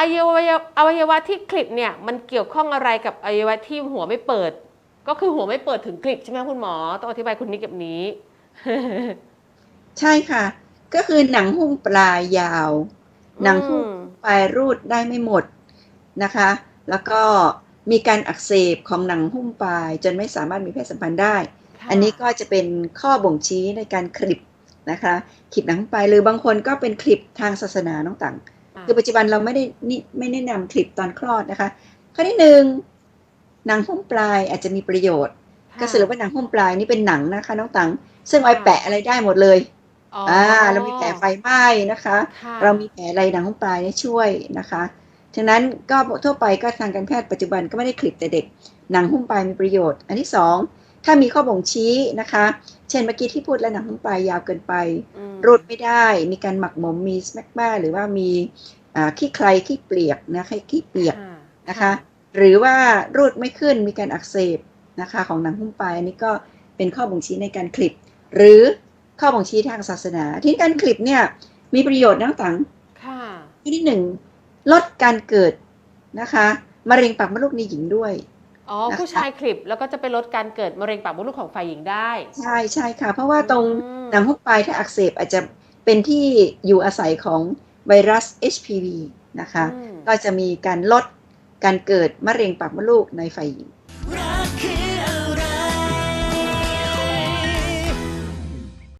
อวัยวะอวัยวะที่คลิปเนี่ยมันเกี่ยวข้องอะไรกับอวัยวะที่หัวไม่เปิด ก็คือหัวไม่เปิดถึงคลิปใช่ไหมคุณหมอต้องอธิบายคุณนิกแบบนี้ ใช่ค่ะ ก็คือหนังหุ้มปลายยาว หนังหุ้มอืมปลายรูดได้ไม่หมดนะคะ แล้วก็มีการอักเสบของหนังหุ้มปลาย จนไม่สามารถมีเพศสัมพันธ์ได้ค่ะอันนี้ก็จะเป็นข้อบ่งชี้ในการคลิปนะคะคลิปหนังหุ้มปลายหรือบางคนก็เป็นคลิปทางศาสนาน้องต่าง คือปัจจุบันเราไม่ได้นิไม่แนะนำคลิปตอนคลอดนะคะ ข้อที่หนึ่งหนังหุ้มปลายอาจจะมีประโยชน์ค่ะก็สรุปว่าหนังหุ้มปลายนี่เป็นหนังนะคะน้องตังซึ่งเอาไปแปะอะไรได้หมดเลยอ๋ออ่าเรามีแผลไฟไหม้นะคะค่ะเรามีแผลอะไรหนังหุ้มปลายเนี่ยช่วยนะคะฉะนั้นก็ทั่วไปก็ทางการแพทย์ปัจจุบันก็ไม่ได้คลิปแต่เด็กหนังหุ้มปลายมีประโยชน์ อันที่สอง ถ้ามีข้อบ่งชี้นะคะ เช่นเมื่อกี้ที่พูดแล้วหนังหุ้มปลายยาวเกินไปอืมรูดไม่ได้ มีการหมักหมม มีสแมกมาหรือว่ามีอ่าขี้ใครขี้เปียกนะคะขี้เปียกค่ะนะคะ หรือว่ารูดไม่ขึ้น มีการอักเสบนะคะของหนังหุ้มปลายอันนี้ก็เป็นข้อบ่งชี้ในการคลิป หรือข้อบ่งชี้ทางศาสนา ที่การคลิปเนี่ยมีประโยชน์นะตังค่ะข้อที่หนึ่งลดการเกิดนะคะมะเร็งปากมดลูกในหญิงด้วย อ๋อนะคะผู้ชายคลิปแล้วก็จะไปลดการเกิดมะเร็งปากมดลูกของฝ่ายหญิงได้ ใช่ใช่ค่ะ เพราะว่าตรงอืมหนังหุ้มปลายถ้าอักเสบอาจจะเป็นที่อยู่อาศัยของไวรัส HPV นะคะอืมก็จะมีการลดการเกิดมะเร็งปากมดลูกในฝ่ายหญิง